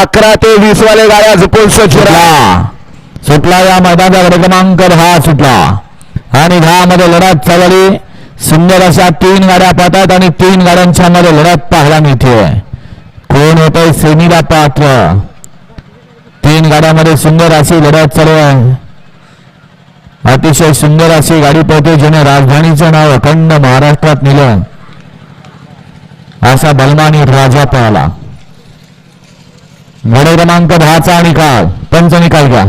अकरा ते वीस वाले गाड्या झुकून सुटला. सुटला या मैदानाचा क्रमांक दहा सुटला. आणि दहा मध्ये लढत चालली. सुंदर अशा तीन गाड्या पाहतात आणि तीन गाड्यांच्या मध्ये लढत पाहायला मिळते. कोण होतंय सेमीला पात्र? तीन गाड्यामध्ये सुंदर अशी लढत चालू आहे. अतिशय सुंदर अशी गाडी पळते ज्याने राजधानीचं नाव अखंड महाराष्ट्रात नेलं. असा बलमानी राजा पळाला गड क्रमांक दहाचा निकाल. पंच निकाल घ्या.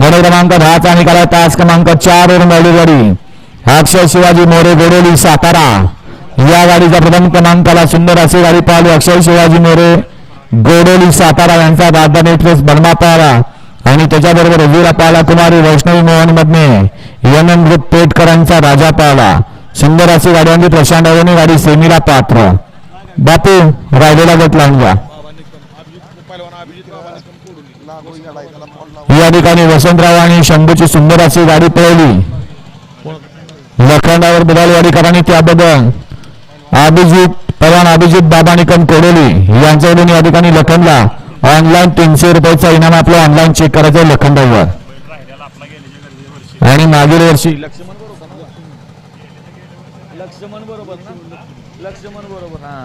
गड क्रमांक दहाचा निकाल आहे. तास क्रमांक चार वरून गाडी. अक्षय शिवाजी मोरे गोडोली सातारा. या गाडीचा प्रथम क्रमांकाला सुंदर अशी गाडी पाहिली. अक्षय शिवाजी मोरे गोडोली सातारा यांचा राजधानी एक्सप्रेस बर्मा पाहिला आणि त्याच्याबरोबर वीरा पाहिला कुमारी वैष्णवी मोहन मधने एम एम ग्रुप पेटकरांचा राजा पाहिला सुंदर अशी गाड्यांची प्रशांत गाडी सेमीला पात्र. बापू रायडेला गट लावून घ्या. या ठिकाणी वसंतराव आणि शंभूची सुंदर अशी गाडी पळवली. लखंडावर बुडालवाडीकरांनी त्याबद्दल अभिजित पवार अभिजित बाबा निकम कोडोली यांच्याकडून या ठिकाणी लखनला ऑनलाईन तीनशे रुपयाचा इनाम आपलं ऑनलाईन चेक करायचं लखंडावर. आणि मागील वर्षी लक्ष्मण बरोबर लक्ष्मण बरोबर हा.